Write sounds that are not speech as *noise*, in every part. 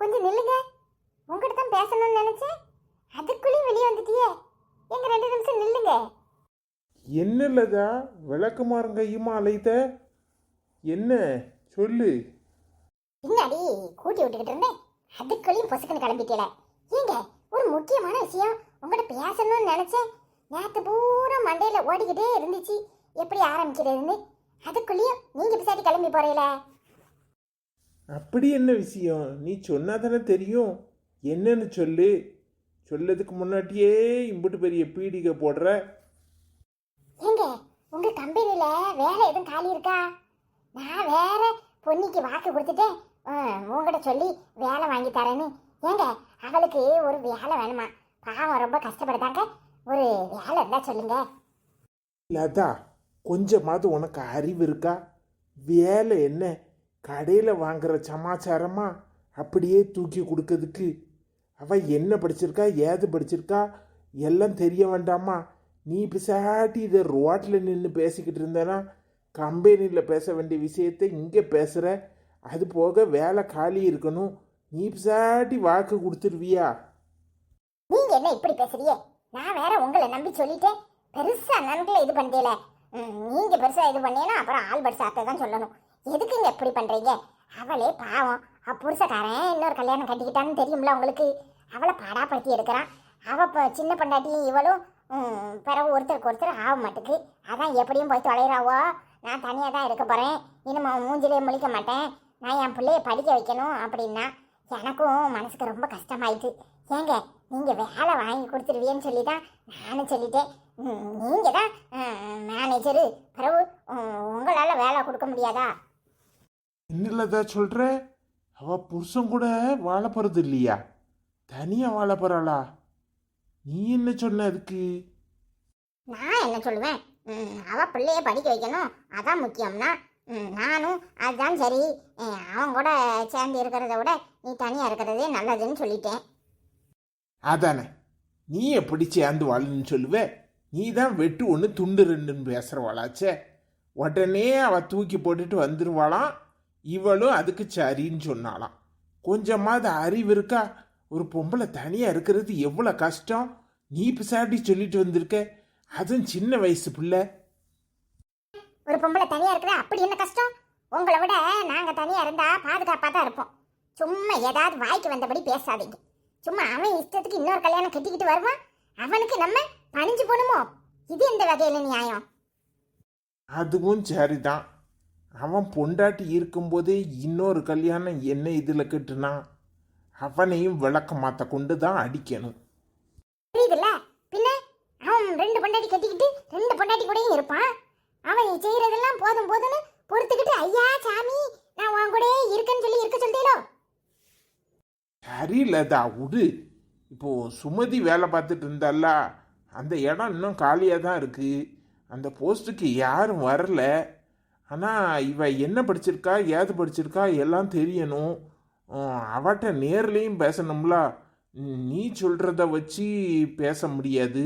கொஞ்சம் நில்லுங்க. உங்ககிட்ட தான் பேசணும்னு நினைச்சேன். அதுக்குள்ளேயும் வெளியே வந்துட்டியே. எங்க ரெண்டு நிமிஷம் நில்லுங்க. என்ன இல்லதா? விளக்குமாறும் கையுமா அலைத என்ன? சொல்லு. பின்னாடி கூட்டி விட்டுக்கிட்டு இருந்தேன்? அதுக்குள்ளேயும் பொசுக்குன்னு கிளம்பிட்டேல ஏங்க ஒரு முக்கியமான விஷயம். உங்கள்கிட்ட பேசணும்னு நினைச்சேன். நேற்று பூரா மண்டையில ஓடிக்கிட்டே இருந்துச்சு. எப்படி ஆரம்பிக்கிறதுன்னு. அதுக்குள்ளேயும் நீங்க பிசாடி கிளம்பி போறீங்களே? அப்படி என்ன விஷயம்? நீ சொன்னா தானே தெரியும். என்னன்னு சொல்லு. சொல்லதுக்கு முன்னாடியே இம்புட்டு பெரிய பீடிகை போடுற. ஏங்க உங்க கம்பெனில வேலை எதுவும் காலி இருக்கா? நான் வேற பொன்னிக்கு வாக்கு கொடுத்துட்டேன். உங்ககிட்ட சொல்லி வேலை வாங்கி தரேன்னு. ஏங்க அவளுக்கு ஒரு வேலை வேணுமா? பாவம் ரொம்ப கஷ்டப்படுதாங்க. ஒரு வேலை இருந்தா சொல்லுங்க. லதா கொஞ்சமாவது உனக்கு அறிவு இருக்கா? வேலை என்ன? கடையில் வாங்குற சமாச்சாரமாக அப்படியே தூக்கி கொடுக்கறதுக்கு அவள் என்ன படிச்சிருக்கா ஏது படிச்சிருக்கா எல்லாம் தெரிய வேண்டாமா? நீ பிசாட்டி இதை ரோட்டில் நின்று பேசிக்கிட்டு இருந்தேன்னா கம்பெனியில் பேச வேண்டிய விஷயத்தை இங்கே பேசுகிற அது போக வேலை காலி இருக்கணும் நீ பிசாட்டி வாக்கு கொடுத்துருவியா? நீங்க என்ன இப்படி பேசுறியே நான் வேற உங்களை நம்பி சொல்லிட்டேன். பெருசா நன்றில இது பண்ணல நீங்க பெருசா இது பண்ணீங்கன்னா அப்புறம் ஆல்பர்ட் சாப்பிட்ட தான் சொல்லணும். எதுக்குங்க இப்படி பண்ணுறீங்க அவளே பாவம். அவ புருஷக்காரன் இன்னொரு கல்யாணம் கட்டிக்கிட்டான்னு தெரியும்ல உங்களுக்கு? அவளை பாடாப்படுத்தி எடுக்கிறான். அவள் இப்போ சின்ன பொண்டாட்டியும் இவளும் பிறகு ஒருத்தருக்கு ஒருத்தர் ஆக மாட்டுக்கு. அதான் எப்படியும் போய் தொலைகிறாவோ நான் தனியாக தான் இருக்க போகிறேன் இனிமே அவன் மூஞ்சிலே முழிக்க மாட்டேன். நான் என் பிள்ளைய படிக்க வைக்கணும் அப்படின்னா எனக்கும் மனசுக்கு ரொம்ப கஷ்டமாயிட்டு. ஏங்க நீங்கள் வேலை வாங்கி கொடுத்துருவீன்னு சொல்லி தான் நானும் சொல்லிட்டேன். நீங்கள் தான் மேனேஜரு பிறகு உங்களால் வேலை கொடுக்க முடியாதா? என்னலதா சொல்ற? அவ புருஷன் கூட வாழ போறது இல்லையா? தனியா வாழ போறாளா? நீ என்ன சொன்ன அதுக்கு? நான் என்ன சொல்லுவேன்? ம், அவ பிள்ளைய படிக்க வைக்கணும். அதான் முக்கியம்னா. நானும் அதுதான் சரி. அவன் கூட சேர்ந்து இருக்கிறத விட நீ தனியாக இருக்கிறதே நல்லதுன்னு சொல்லிட்டேன். அதானே. நீ எப்படி சேர்ந்து வாழணும்னு சொல்லுவ? நீ தான் வெட்டு ஒன்று துண்டு ரெண்டுன்னு பேசுறவாளாச்சே. உடனே அவ தூக்கி போட்டுட்டு வந்துருவாளாம். இவளும் அதுக்கு சரின்னு சொன்னாளாம். கொஞ்சமாவது அறிவு இருக்கா? ஒரு பொம்பளை தனியா இருக்கிறது எவ்வளோ கஷ்டம்? நீ பிசாட்டி சொல்லிட்டு வந்திருக்க. அதுவும் சின்ன வயசு பிள்ளை. ஒரு பொம்பளை தனியாக இருக்கிற அப்படி என்ன கஷ்டம்? உங்களை விட நாங்கள் தனியாக இருந்தால் பாதுகாப்பாக தான் இருப்போம். சும்மா ஏதாவது வாய்க்கு வந்தபடி பேசாதீங்க. சும்மா அவன் இஷ்டத்துக்கு இன்னொரு கல்யாணம் கட்டிக்கிட்டு வருவான். அவனுக்கு நம்ம பணிஞ்சு போகணுமோ இது எந்த வகையில் நியாயம்? அதுவும் சரிதான். அவன் பொண்டாட்டி இருக்கும்போதே இன்னொரு கல்யாணம் என்ன இதில் கட்டுனா அவனையும் விளக்க மாத்த கொண்டு தான் அடிக்கணும். புரியுதுல்ல? பின்ன அவன் ரெண்டு பொண்டாட்டி கட்டிக்கிட்டு ரெண்டு பொண்டாட்டி கூடயும் இருப்பான். அவன் செய்யறதெல்லாம் போதும் போதும்னு பொறுத்துக்கிட்டு ஐயா சாமி நான் உன் கூட இருக்கேன்னு சொல்லி இருக்க சொல்லிட்டீங்களோ சரியில்லதா விடு இப்போ சுமதி வேலை பார்த்துட்டு இருந்தால அந்த இடம் இன்னும் காலியாக தான் இருக்கு. அந்த போஸ்ட்டுக்கு யாரும் வரல. ஆனால் இவ என்ன படிச்சிருக்கா ஏது படிச்சிருக்கா எல்லாம் தெரியணும். அவட்ட நேர்லேயும் பேசணும்ல. நீ சொல்கிறத வச்சு பேச முடியாது.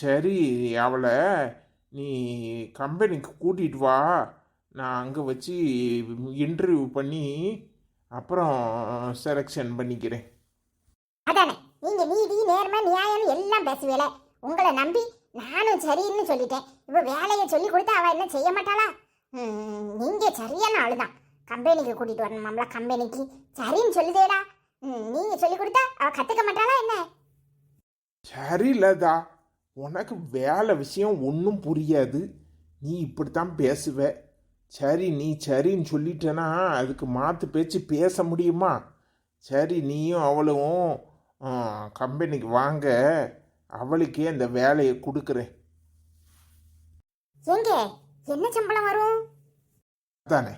சரி அவளை நீ கம்பெனிக்கு கூட்டிகிட்டு வா. நான் அங்கே வச்சு இன்டர்வியூ பண்ணி அப்புறம் செலெக்ஷன் பண்ணிக்கிறேன். அதானே நீங்கள் நீதி நேர்மை நியாயம் எல்லாம் பேசுவேல உங்களை நம்பி நானும் சரின்னு சொல்லிட்டேன். இப்போ வேலையை சொல்லி கொடுத்தா அவள் என்ன செய்ய மாட்டாளா? நீங்கள் சரியான ஆள் தான் கம்பெனிக்கு கூட்டிகிட்டு வரணுமாம்ல கம்பெனிக்கு. சரின்னு சொல்லுதேடா. ம், சொல்லி கொடுத்தா அவள் கற்றுக்க மாட்டாளா என்ன? சரியில்லதா உனக்கு வேலை விஷயம் ஒன்றும் புரியாது. நீ இப்படித்தான் பேசுவ. சரி நீ சரின்னு சொல்லிட்டேன்னா அதுக்கு மாற்று பேச்சு பேச முடியுமா? சரி நீயும் அவளும் கம்பெனிக்கு வாங்க. அவளுக்கே அந்த வேலையை கொடுக்குறேன். எங்க? என்ன சம்பளம் வரும்? தானே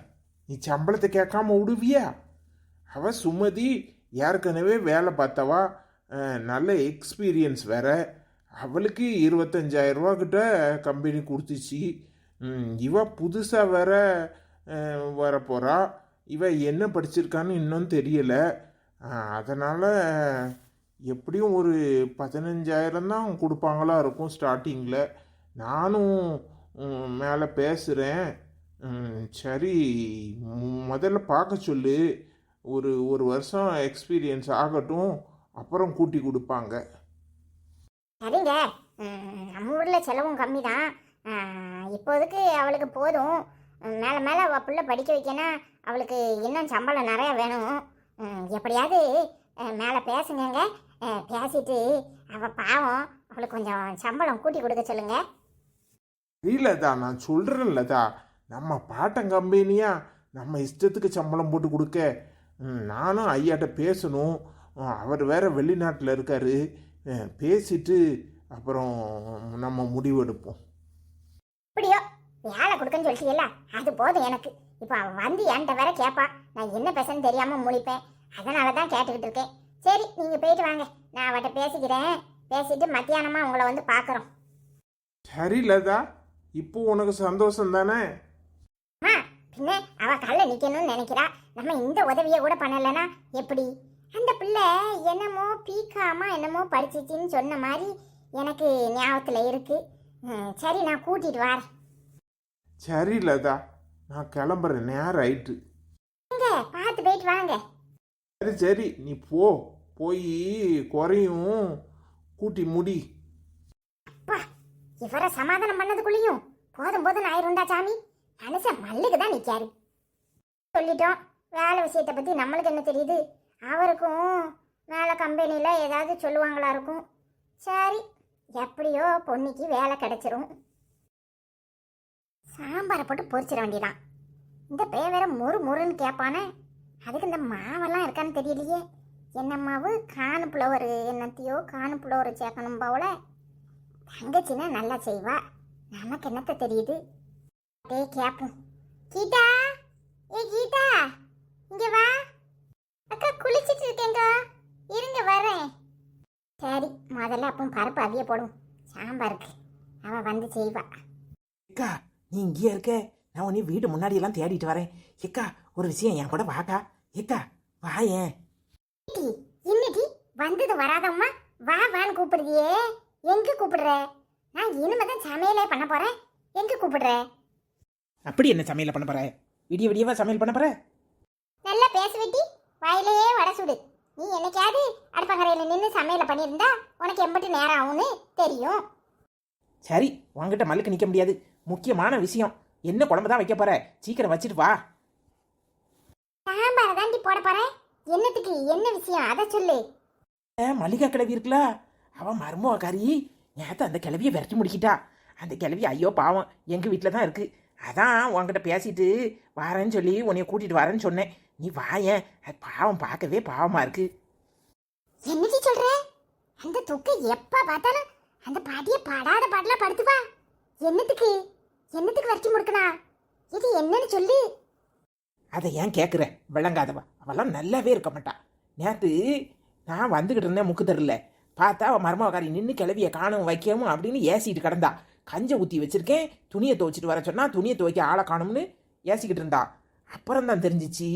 நீ சம்பளத்தை கேட்காம விடுவியா அவ சுமதி ஏற்கனவே வேலை பார்த்தவா? நல்ல எக்ஸ்பீரியன்ஸ் வேற. அவளுக்கு இருபத்தஞ்சாயிரம் ரூபா கிட்ட கம்பெனி கொடுத்துச்சு. இவ புதுசாக வேற அஹ், வரப்போறா. இவ என்ன படிச்சிருக்கான்னு இன்னும் தெரியல. அதனால எப்படியும் ஒரு பதினஞ்சாயிரம் தான் கொடுப்பாங்களா இருக்கும் ஸ்டார்டிங்கில் நானும் மேலே பேசுகிறேன் சரி மு- முதல்ல பார்க்க சொல்லு. ஒரு ஒரு வருஷம் எக்ஸ்பீரியன்ஸ் ஆகட்டும். அப்புறம் கூட்டி கொடுப்பாங்க. சரிங்க. நம்ம ஊரில் செலவும் கம்மி தான் இப்போதைக்கு அவளுக்கு போதும். மேலே மேலே அவள் பிள்ளை படிக்க வைக்கனா அவளுக்கு இன்னும் சம்பளம் நிறையா வேணும். எப்படியாவது மேலே பேசுங்க பேசிட்டு அவள் பாவம் அவளுக்கு கொஞ்சம் சம்பளம் கூட்டி கொடுக்க சொல்லுங்க. இல்லதா நான் சொல்கிறேன்லதா நம்ம பாட்டன் கம்பெனியா நம்ம இஷ்டத்துக்கு சம்பளம் போட்டு கொடுக்க. நானும் ஐயாட்ட பேசணும். அவர் வேற வெளிநாட்டில் இருக்காரு. பேசிட்டு அப்புறம் நம்ம முடிவெடுப்போம் இப்படியோ வேலை கொடுக்கன்னு சொல்லிட்டீல்ல அது போதும் எனக்கு. இப்போ அவள் வந்து என்கிட்ட வேற கேட்பா நான் என்ன பேசன்னு தெரியாமல் முழிப்பேன். அதனால தான் கேட்டுக்கிட்டு இருக்கேன். சரி நீங்கள் போயிட்டு வாங்க. நான் அவட்ட பேசிக்கிறேன். பேசிட்டு மத்தியானமாக உங்களை வந்து பார்க்குறோம் சரி லதா. இப்போ உனக்கு சந்தோஷம் தானே? அம்மா பின்ன அவ கல்ல நிக்கணும்னு நினைக்கிறா. நம்ம இந்த உதவியை கூட பண்ணலைன்னா எப்படி? அந்த பிள்ளை என்னமோ பீக்காமா என்னமோ படிச்சிச்சின்னு சொன்ன மாதிரி எனக்கு ஞாபகத்தில் இருக்கு. ம், சரி நான் கூட்டிட்டு வரேன். சரி லதா. நான் கிளம்புறேன். நேரம் ஆயிட்டு. இங்க பார்த்து போயிட்டு வாங்க. சரி சரி நீ போ. போய் குறையும். கூட்டி முடி. அப்பா இவரை சமாதானம் பண்ணதுக்குள்ளேயும் போதும் போதும் ஆயிருந்தா சாமி. மனுஷன் மல்லுக்கு தான் நிற்காரு சொல்லிட்டோம் வேலை விஷயத்தை பத்தி நம்மளுக்கு என்ன தெரியுது? அவருக்கும் மேலே கம்பெனியில் ஏதாவது சொல்லுவாங்களா இருக்கும். சரி எப்படியோ பொன்னிக்கு வேலை கிடைச்சிரும். சாம்பாரை போட்டு பொரிச்சிட வேண்டியதான் இந்த பேவரை வேற முறு முறுன்னு கேட்பானே. அதுக்கு இந்த மாவெல்லாம் இருக்கான்னு தெரியலையே. என்ன மாவு காணு புலவர் என்னத்தையோ காணு புலவர் சேர்க்கணும் போல. தங்கச்சின்னா நல்லா செய்வா. நமக்கு என்னத்த தெரியுது? டே கேப்போம். கீதா! ஏ கீதா! இங்க வா. அக்கா குளிச்சிட்டு இருக்கேங்க இருங்க வரேன் சரி முதல்ல அப்போ பருப்பு அவிய போடும் சாம்பாருக்கு அவ வந்து செய்வா. அக்கா நீ இங்கேயே இருக்க. நான் உன்னை வீடு முன்னாடியெல்லாம் தேடிட்டு வரேன். அக்கா ஒரு விஷயம் என் கூட வாக்கா. ஏக்கா வாயேன். இன்னைக்கு வந்தது வராதம்மா? வா வான்னு கூப்பிடுறியே. எங்க கூப்பிடுற? நான் இனிமே தான் சமையலே பண்ண போறேன். எங்க கூப்பிடுற? அப்படி என்ன சமையல் பண்ண போற? விடிய விடியவா சமையல் பண்ண போற? நல்லா பேச வெட்டி. வாயிலேயே வடை சுடு. நீ என்னைக்காவது அடுப்பங்கரையில் நின்று சமையலை பண்ணியிருந்தா உனக்கு எம்பிட்டு நேரம் ஆகும்னு தெரியும். சரி உன்கிட்ட மல்லுக்கு நிற்க முடியாது. முக்கியமான விஷயம் என்ன குழம்பு தான் வைக்க போற? சீக்கிரம் வச்சுட்டு வா. சாம்பாரை தாண்டி போட போறேன் என்னத்துக்கு? என்ன விஷயம்? அதை சொல்லு. மல்லிகா கிளவி இருக்குல்ல? அவன் மருமகாரி நேற்று அந்த கிளவியை விரட்டி முடிக்கிட்டா. அந்த கிளவி ஐயோ பாவம் எங்கள் வீட்டில் தான் இருக்கு. அதான் உன்கிட்ட பேசிட்டு வரேன்னு சொல்லி உன்னைய கூட்டிட்டு வரேன்னு சொன்னேன். நீ வாயேன் அது பாவம் பார்க்கவே பாவமா இருக்கு. என்னடி சொல்ற? அந்த தொக்கை எப்ப பார்த்தாலும் அந்த பாட்டியை படாத பாடல படுத்துவா. என்னத்துக்கு? என்னத்துக்கு வரைக்கும் முடுக்கனா இது என்னன்னு சொல்லு. அதை ஏன் கேட்குற விளங்காதவ. அவெல்லாம் நல்லாவே இருக்க மாட்டா. நேற்று நான் வந்துக்கிட்டு இருந்தேன் முக்கு தெருல பார்த்தா அவன் மருமகாரி நின்று கிளவிய காணும் வைக்கவும் அப்படின்னு ஏசிட்டு கிடந்தா. கஞ்சை ஊற்றி வச்சுருக்கேன். துணியை துவைச்சிட்டு வர சொன்னால் துணியை துவைக்க ஆளை காணும்னு ஏசிக்கிட்டு இருந்தா. அப்புறம் தான் தெரிஞ்சிச்சு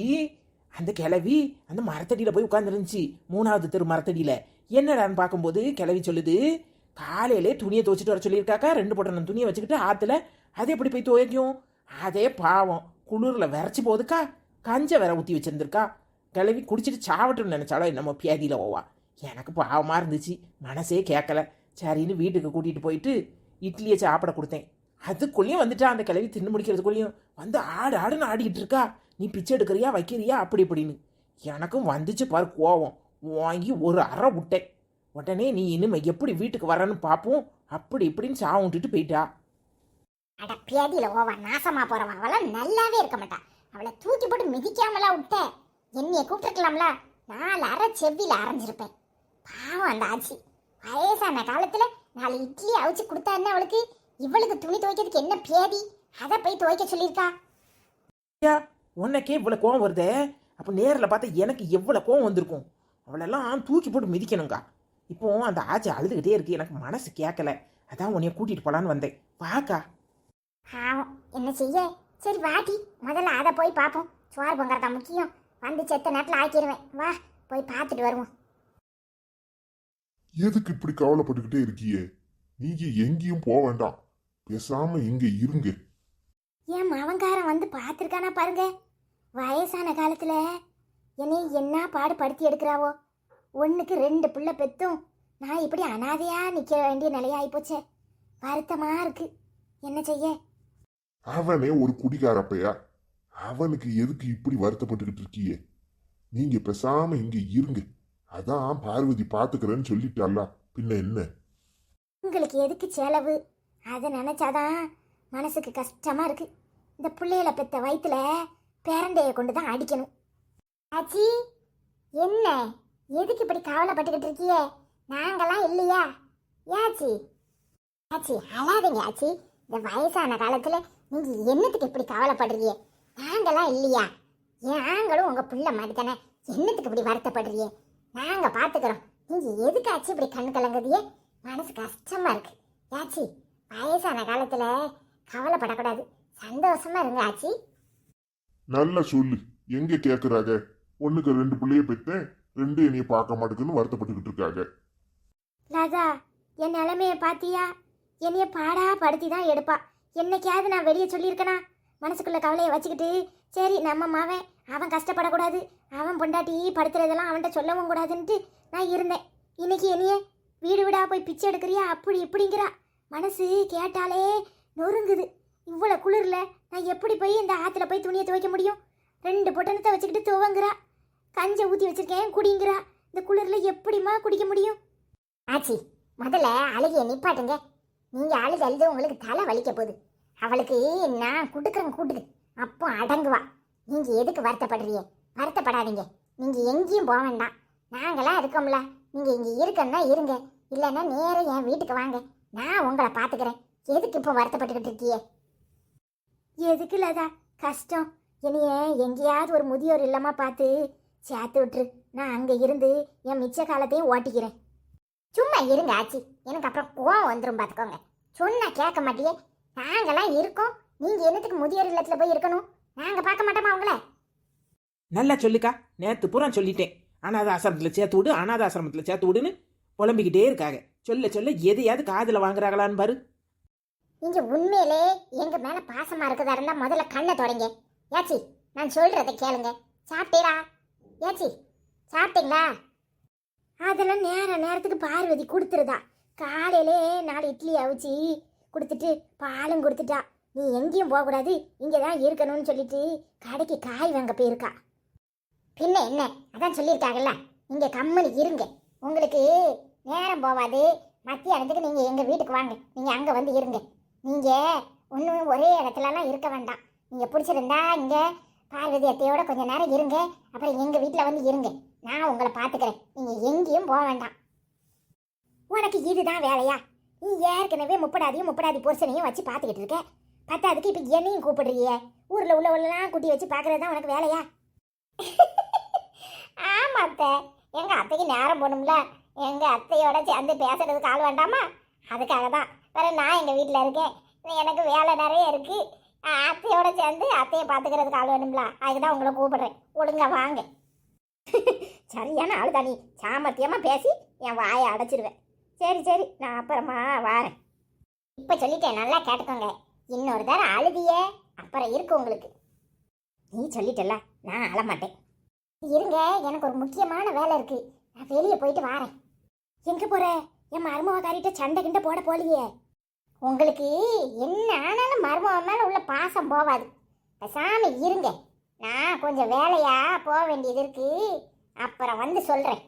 அந்த கிளவி அந்த மரத்தடியில் போய் உட்காந்துருந்துச்சு மூணாவது தெரு மரத்தடியில். என்னடான்னு பார்க்கும்போது கிளவி சொல்லுது காலையிலே துணியை துவைச்சிட்டு வர சொல்லியிருக்காக்கா? ரெண்டு பொட்டணம் துணியை வச்சுக்கிட்டு ஆற்றுல அது எப்படி போய் துவைக்கும்? அதே பாவம். குளிரில் விரைச்சி போகுதுக்கா கஞ்சை வேற ஊற்றி வச்சுருந்துருக்கா? கிளவி குடிச்சிட்டு சாவட்டும்னு நினச்சாலும் என்னமோ பியாதியில் ஓவா. எனக்கு பாவமாக இருந்துச்சு. மனசே கேட்கல சரின்னு வீட்டுக்கு கூட்டிகிட்டு போயிட்டு இட்லியை சாப்பிட கொடுத்தேன். அதுக்குள்ளேயும் வந்துட்டா அந்த கிளவி தின்னு முடிக்கிறதுக்குள்ளேயும். வந்து ஆடு ஆடுன்னு ஆடிக்கிட்டு இருக்கா. நீ பிச்சை எடுக்கிறியா வைக்கிறியா அப்படி இப்படின்னு. எனக்கும் வந்துச்சு பாரு கோவம். வாங்கி ஒரு அறை விட்டேன். உடனே நீ இனிமே எப்படி வீட்டுக்கு வரன்னு பார்ப்போம் அப்படி இப்படின்னு சாவுட்டுட்டு போயிட்டா. அட பேதியில ஓவா நாசமா போறவன். அவளாம் நல்லாவே இருக்க மாட்டான் அவளை தூக்கி போட்டு மிதிக்காமலா விட்ட. என்னைய கூப்பிட்டுருக்கலாம்ல? நாலு அரை செவ்வியில் அரைஞ்சிருப்பேன். பாவம் அந்த ஆச்சி. வயசான காலத்துல நாலு இட்லி அவிச்சு கொடுத்தா என்ன அவளுக்கு? இவளுக்கு துணி துவைக்கிறதுக்கு என்ன பேதி? அதை போய் துவைக்க சொல்லியிருக்கா. ஐயா உனக்கே இவ்வளோ கோவம் வருதே? அப்போ நேரில் பார்த்தா எனக்கு எவ்வளோ கோவம் வந்திருக்கும்? அவளெல்லாம் தூக்கி போட்டு மிதிக்கணுங்கா இப்போ அந்த ஆச்சி அழுதுகிட்டே இருக்கு. எனக்கு மனசு கேட்கல அதான் உன்னைய கூட்டிகிட்டு போகலான்னு வந்தேன். வாக்கா. பாவம். என்ன செய்ய? சரி வாட்டி முதல்ல அதை போய் பார்ப்போம். சோறு பொங்கறதா முக்கியம். வந்து செத்த நேரத்தில் ஆக்கிடுவேன் வா போய் பார்த்துட்டு வருவோம். எதுக்கு இப்படி கவலைப்பட்டுக்கிட்டே இருக்கியே? நீங்க எங்கேயும் போக வேண்டாம். பேசாம இங்க இருங்க. என் மவங்காரன் வந்து பார்த்துருக்கானா பாருங்க. வயசான காலத்துல என்னை என்ன பாடு படுத்தி எடுக்கிறாவோ? ஒன்றுக்கு ரெண்டு பிள்ளை பெத்தும் நான் இப்படி அனாதையா நிற்க வேண்டிய நிலையாகி போச்சே. வருத்தமா இருக்கு. என்ன செய்ய? அவனே ஒரு குடிகாரப்பையா அவனுக்கு எதுக்கு இப்படி வருத்தப்பட்டுக்கிட்டு இருக்கியே? நீங்க பேசாம இங்க இருங்க. அதான் பார்வதி பாத்துக்கிறேன்னு சொல்லிட்டால பின்ன என்ன? உங்களுக்கு எதுக்கு செலவு? அதை நினைச்சாதான் மனசுக்கு கஷ்டமா இருக்கு. இந்த பிள்ளையில பெத்த வயித்துல பேரண்டைய கொண்டு தான் அடிக்கணும். ஆச்சி என்ன? எதுக்கு இப்படி கவலைப்பட்டுக்கிட்டு இருக்கியே? நாங்கெல்லாம் இல்லையா? ஏச்சி ஆச்சி அழாதீங்க ஆச்சி. இந்த வயசான காலத்துல நீங்க என்னத்துக்கு இப்படி கவலைப்படுறீங்க? நாங்கெல்லாம் இல்லையா? நாங்களும் உங்க பிள்ளை மாதிரி தானே என்னத்துக்கு இப்படி வருத்தப்படுறீங்க? நாங்க பாத்துக்கிறோம். நீங்க எதுக்காச்சு இப்படி கண் கலங்குதியே மனசு கஷ்டமா இருக்கு. ஆச்சி வயசான காலத்துல கவலைப்படக்கூடாது. சந்தோஷமா இருங்க ஆச்சி. நல்ல சொல்லு. எங்க கேக்குறாங்க ஒண்ணுக்கு ரெண்டு பிள்ளைய பெத்தேன். ரெண்டு என்னைய பார்க்க மாட்டேங்குன்னு வருத்தப்பட்டுக்கிட்டு இருக்காங்க ராதா என் நிலைமைய பாத்தியா? என்னைய பாடா படுத்தி தான் எடுப்பா. என்னைக்காவது நான் வெளியே சொல்லியிருக்கேனா? மனசுக்குள்ள கவலையை வச்சுக்கிட்டு சரி நம்ம மாவன் அவன் கஷ்டப்படக்கூடாது அவன் பொண்டாட்டி படுத்துறதெல்லாம் அவன்கிட்ட சொல்லவும் கூடாதுன்ட்டு நான் இருந்தேன். இன்னைக்கு என்னையே வீடு வீடாக போய் பிச்சை எடுக்கிறியா? அப்படி இப்படிங்கிறா. மனசு கேட்டாலே நொறுங்குது. இவ்வளோ குளிரில் நான் எப்படி போய் இந்த ஆற்றுல போய் துணியை துவைக்க முடியும்? ரெண்டு பொட்டணத்தை வச்சுக்கிட்டு துவங்குறா. கஞ்சை ஊற்றி வச்சுருக்கேன் குடிங்கிறா. இந்த குளிரில் எப்படிம்மா குடிக்க முடியும்? ஆச்சி முதல்ல அழுகிய நிப்பாட்டுங்க. நீங்கள் அழுது அழுது உங்களுக்கு தலை வலிக்க போகுது. அவளுக்கு நான் கொடுக்குறேன் கூட்டுது. அப்போ அடங்குவா. நீங்கள் எதுக்கு வருத்தப்படுறீங்க? வருத்தப்படாதீங்க. நீங்கள் எங்கேயும் போக வேண்டாம். நாங்களாம் இருக்கோம்ல. நீங்கள் இங்கே இருக்கன்னா இருங்க. இல்லைன்னா நேரம் என் வீட்டுக்கு வாங்க. நான் உங்களை பார்த்துக்கிறேன். எதுக்கு இப்போ வருத்தப்பட்டுக்கிட்டு இருக்கியே எதுக்கு இல்லாதா கஷ்டம். என்னைய எங்கேயாவது ஒரு முதியோர் இல்லாமல் பார்த்து சேர்த்து விட்டுரு. நான் அங்கே இருந்து என் மிச்ச காலத்தையும் ஓட்டிக்கிறேன். சும்மா இருங்க ஆச்சி. எனக்கு அப்புறம் கோவம் வந்துடும் பார்த்துக்கோங்க சொன்னா கேட்க மாட்டியே. நாங்கெல்லாம் இருக்கோம். நீங்க என்னத்துக்கு முதியோர் இல்லத்துல போய் இருக்கணும்? நாங்க பார்க்க மாட்டோமா உங்கள? நல்லா சொல்லுக்கா. நேற்று பூரா சொல்லிட்டேன். அனாத ஆசிரமத்தில் சேர்த்து விடு அனாத ஆசிரமத்தில் சேர்த்து விடுன்னு புலம்பிக்கிட்டே இருக்காங்க. சொல்ல சொல்ல எதையாவது காதில் வாங்குறாங்களான்னு பாரு. நீங்க உண்மையிலே எங்க மேல பாசமா இருக்கதா இருந்தா முதல்ல கண்ணை தொடங்க. ஏச்சி நான் சொல்றதை கேளுங்க. சாப்பிட்டீரா? ஏச்சி சாப்பிட்டீங்களா? அதெல்லாம் நேர நேரத்துக்கு பார்வதி கொடுத்துருதா. காலையிலே நாலு இட்லி அவிச்சு கொடுத்துட்டு பாலும் கொடுத்துட்டா. நீ எங்கேயும் போகக்கூடாது இங்கே தான் இருக்கணும்னு சொல்லிட்டு கடைக்கு காய் வாங்க போயிருக்கா. பின்ன என்ன? அதான் சொல்லியிருக்காங்கல்ல. இங்கே கம்மனி இருங்க. உங்களுக்கு நேரம் போவாது. மத்தியானத்துக்கு நீங்கள் எங்கள் வீட்டுக்கு வாங்க. நீங்கள் அங்கே வந்து இருங்க. நீங்கள் ஒன்றும் ஒரே இடத்துலலாம் இருக்க வேண்டாம். நீங்கள் பிடிச்சிருந்தா இங்கே பார்வதி அத்தையோட கொஞ்ச நேரம் இருங்க. அப்புறம் எங்கள் வீட்டில் வந்து இருங்க. நான் உங்களை பார்த்துக்கிறேன் நீங்கள் எங்கேயும் போக வேண்டாம். உனக்கு இதுதான் வேலையா? நீ ஏற்கனவே முப்படாதியும் முப்படாதி புருஷனையும் வச்சு பார்த்துக்கிட்டு இருக்க. பத்தாதுக்கு இப்போ என்னையும் கூப்பிடுறியே? ஊரில் உள்ளவெல்லாம் குட்டி வச்சு பார்க்கறது தான் உனக்கு வேலையா? *laughs* ஆமா அத்தை. எங்கள் அத்தைக்கு நேரம் போகணும்ல. எங்கள் அத்தையோட சேர்ந்து பேசுறதுக்கு ஆள் வேண்டாமா? அதுக்காக தான் வேறு நான் எங்கள் வீட்டில் இருக்கேன். எனக்கு வேலை நிறைய இருக்குது அத்தையோட சேர்ந்து அத்தையை பார்த்துக்கிறதுக்கு ஆள் வேணும்ல. அதுக்கு உங்களை கூப்பிடுறேன். ஒழுங்கா வாங்க. சரியான ஆளு தானி சாமர்த்தியமாக பேசி என் வாயை அடைச்சிருவேன் சரி சரி நான் அப்புறமா வாரேன். இப்போ சொல்லிட்டேன் நல்லா கேட்டுக்கோங்க. இன்னொரு தடவை அழுதியே அப்புறம் இருக்கு உங்களுக்கு. நீ சொல்லிட்டல நான் அழமாட்டேன். இருங்க எனக்கு ஒரு முக்கியமான வேலை இருக்கு. நான் வெளியே போயிட்டு வாரேன். எங்கே போற? என் மருமகாரிட்ட சண்டை கிண்ட போட போலியே. உங்களுக்கு என்ன ஆனாலும் மருமக மேலே உள்ள பாசம் போவாது. பேசாம இருங்க. நான் கொஞ்சம் வேலையா? போக வேண்டியது இருக்கு. அப்புறம் வந்து சொல்றேன்.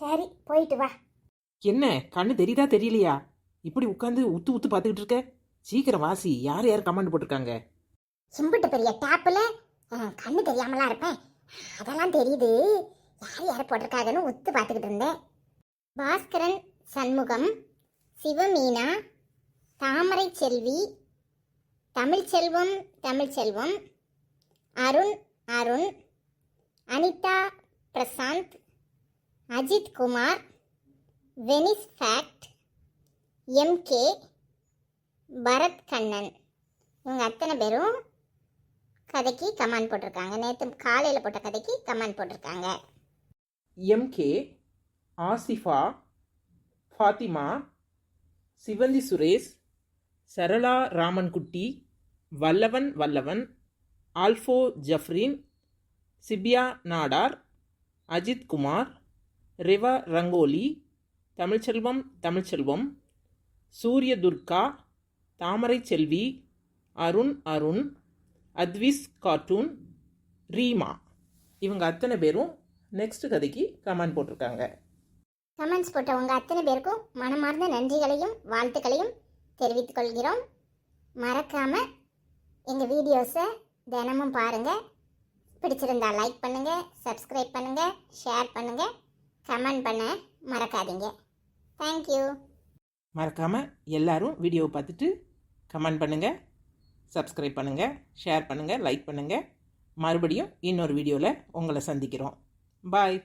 சரி போயிட்டு வா. என்ன கண்ணு தெரியுதா தெரியலையா? இப்படி உட்காந்து உத்து உத்து பார்த்துக்கிட்டு இருக்க? சீக்கிரம் வாசி யார் யார் கமெண்ட் போட்டிருக்காங்க? சிம்பிட்டு பெரிய டேப்பில் கண்ணு தெரியாமலாம் இருப்பேன். அதெல்லாம் தெரியுது. யார் யார் போட்டிருக்காங்கன்னு ஒத்து பார்த்துக்கிட்டு இருந்தேன். Bhaskaran Shanmugam Sivameena Thamarai Selvi Tamilselvam Tamilselvam Arun Arun Anitha Prashanth Ajith Kumar Venice fact MK Bharath Kannan. இவங்க அத்தனை பேரும் கதைக்கு கமெண்ட் போட்டிருக்காங்க. நேற்று காலையில் போட்ட கதைக்கு கமெண்ட் போட்டிருக்காங்க. MK Asifa Fathima Sivanthi Suresh Sarala Ramankutty Vallavan Vallavan ஆல்ஃபோ ஜஃப்ரின் சிபியா Nadar Ajith Kumar Riva Rangoli Tamilselvam Tamilselvam Surya Durga Thamarai Selvi Arun Arun அத்விஸ் cartoon Reema. இவங்க அத்தனை பேரும் நெக்ஸ்ட் கதைக்கு கமெண்ட் போட்டிருக்காங்க. கமெண்ட்ஸ் போட்ட உங்கள் அத்தனை பேருக்கும் மனமார்ந்த நன்றிகளையும் வாழ்த்துக்களையும் தெரிவித்துக் கொள்கிறோம். மறக்காம எங்கள் வீடியோஸை தினமும் பாருங்க. பிடிச்சிருந்தா லைக் பண்ணுங்க சப்ஸ்கிரைப் பண்ணுங்க ஷேர் பண்ணுங்க கமெண்ட் பண்ண மறக்காதீங்க. தேங்க்யூ மறக்காமல் எல்லாரும் வீடியோவை பார்த்துட்டு கமெண்ட் பண்ணுங்கள் சப்ஸ்கிரைப் பண்ணுங்கள் ஷேர் பண்ணுங்கள் லைக் பண்ணுங்கள் மறுபடியும் இன்னொரு வீடியோவில் உங்களை சந்திக்கிறோம். பாய்